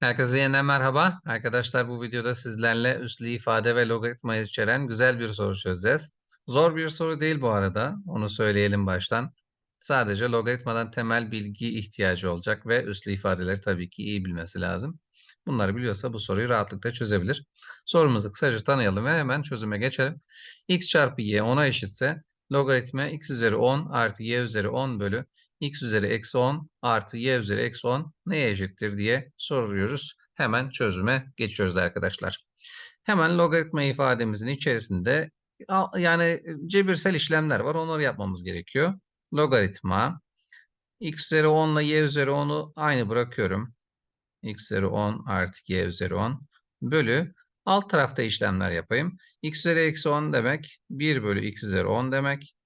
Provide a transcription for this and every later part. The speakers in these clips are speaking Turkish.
Herkese yeniden merhaba. Arkadaşlar bu videoda sizlerle üslü ifade ve logaritma içeren güzel bir soru çözeceğiz. Zor bir soru değil bu arada. Onu söyleyelim baştan. Sadece logaritmadan temel bilgi ihtiyacı olacak ve üslü ifadeleri tabii ki iyi bilmesi lazım. Bunları biliyorsa bu soruyu rahatlıkla çözebilir. Sorumuzu kısaca tanıyalım ve hemen çözüme geçelim. x çarpı y 10'a eşitse logaritma x üzeri 10 artı y üzeri 10 bölü x üzeri eksi 10 artı y üzeri eksi 10 neye eşittir diye soruyoruz. Hemen çözüme geçiyoruz arkadaşlar. Hemen logaritma ifademizin içerisinde yani cebirsel işlemler var. Onları yapmamız gerekiyor. Logaritma x üzeri 10 ile y üzeri 10'u aynı bırakıyorum. x üzeri 10 artı y üzeri 10 bölü alt tarafta işlemler yapayım. x üzeri eksi 10 demek 1 bölü x üzeri 10 demek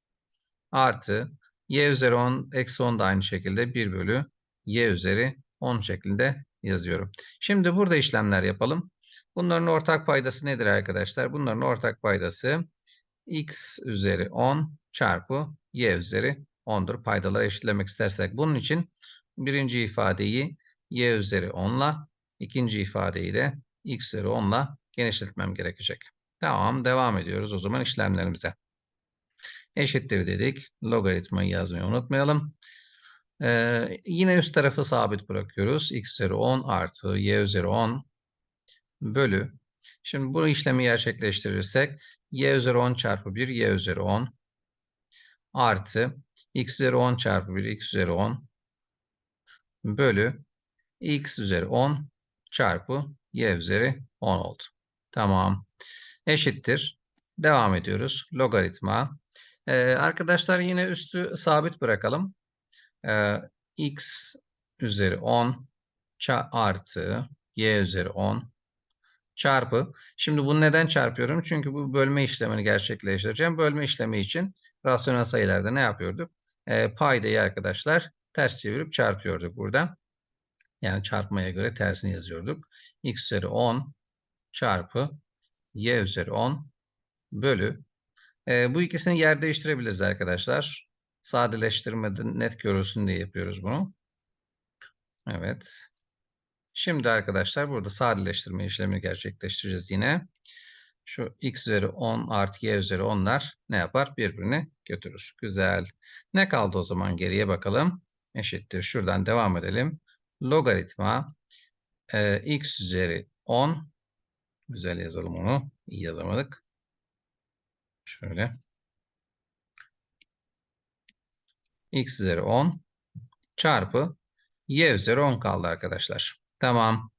artı y üzeri 10 eksi 10 da aynı şekilde 1 bölü y üzeri 10 şeklinde yazıyorum. Şimdi burada işlemler yapalım. Bunların ortak paydası nedir arkadaşlar? Bunların ortak paydası x üzeri 10 çarpı y üzeri 10'dur. Paydaları eşitlemek istersek. Bunun için birinci ifadeyi y üzeri 10 ile ikinci ifadeyi de x üzeri 10 ile genişletmem gerekecek. Tamam devam ediyoruz o zaman işlemlerimize eşittir dedik. Logaritmayı yazmayı unutmayalım. Ee, yine üst tarafı sabit bırakıyoruz. x üzeri 10 artı y üzeri 10 bölü. Şimdi bu işlemi gerçekleştirirsek y üzeri 10 çarpı 1 y üzeri 10 artı x üzeri 10 çarpı 1 x üzeri 10 bölü x üzeri 10 çarpı y üzeri 10 oldu. Tamam. Eşittir. Devam ediyoruz. Logaritma ee, arkadaşlar yine üstü sabit bırakalım. Ee, x üzeri 10 artı y üzeri 10 çarpı. Şimdi bunu neden çarpıyorum? Çünkü bu bölme işlemini gerçekleştireceğim. Bölme işlemi için rasyonel sayılarda ne yapıyorduk? Ee, paydayı arkadaşlar ters çevirip çarpıyorduk burada. Yani çarpmaya göre tersini yazıyorduk. x üzeri 10 çarpı y üzeri 10 bölü e, bu ikisini yer değiştirebiliriz arkadaşlar. Sadeleştirmede net görülsün diye yapıyoruz bunu. Evet. Şimdi arkadaşlar burada sadeleştirme işlemini gerçekleştireceğiz yine. Şu x üzeri 10 artı y üzeri 10'lar ne yapar? Birbirini götürür. Güzel. Ne kaldı o zaman geriye bakalım. Eşittir. Şuradan devam edelim. Logaritma e, x üzeri 10 güzel yazalım onu. İyi yazamadık. Şöyle. x üzeri 10 çarpı y üzeri 10 kaldı arkadaşlar. Tamam.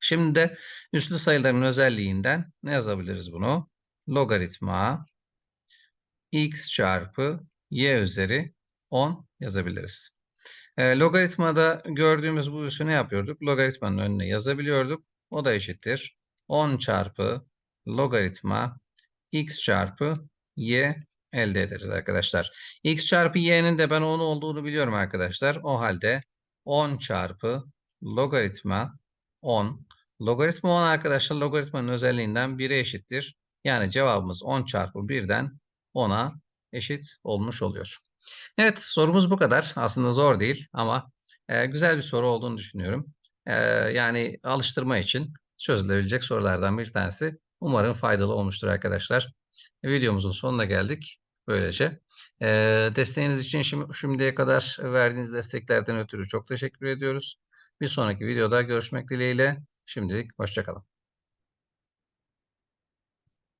Şimdi de üslü sayıların özelliğinden ne yazabiliriz bunu? Logaritma x çarpı y üzeri 10 yazabiliriz. E, logaritmada gördüğümüz bu üssü ne yapıyorduk? Logaritmanın önüne yazabiliyorduk. O da eşittir. 10 çarpı logaritma x çarpı y elde ederiz arkadaşlar. x çarpı y'nin de ben 10 olduğunu biliyorum arkadaşlar. O halde 10 çarpı logaritma 10. Logaritma 10 arkadaşlar logaritmanın özelliğinden 1'e eşittir. Yani cevabımız 10 çarpı 1'den 10'a eşit olmuş oluyor. Evet sorumuz bu kadar. Aslında zor değil ama e, güzel bir soru olduğunu düşünüyorum. E, yani alıştırma için çözülebilecek sorulardan bir tanesi. Umarım faydalı olmuştur arkadaşlar. Videomuzun sonuna geldik. Böylece. E, desteğiniz için şimdiye kadar verdiğiniz desteklerden ötürü çok teşekkür ediyoruz. Bir sonraki videoda görüşmek dileğiyle. Şimdilik hoşçakalın.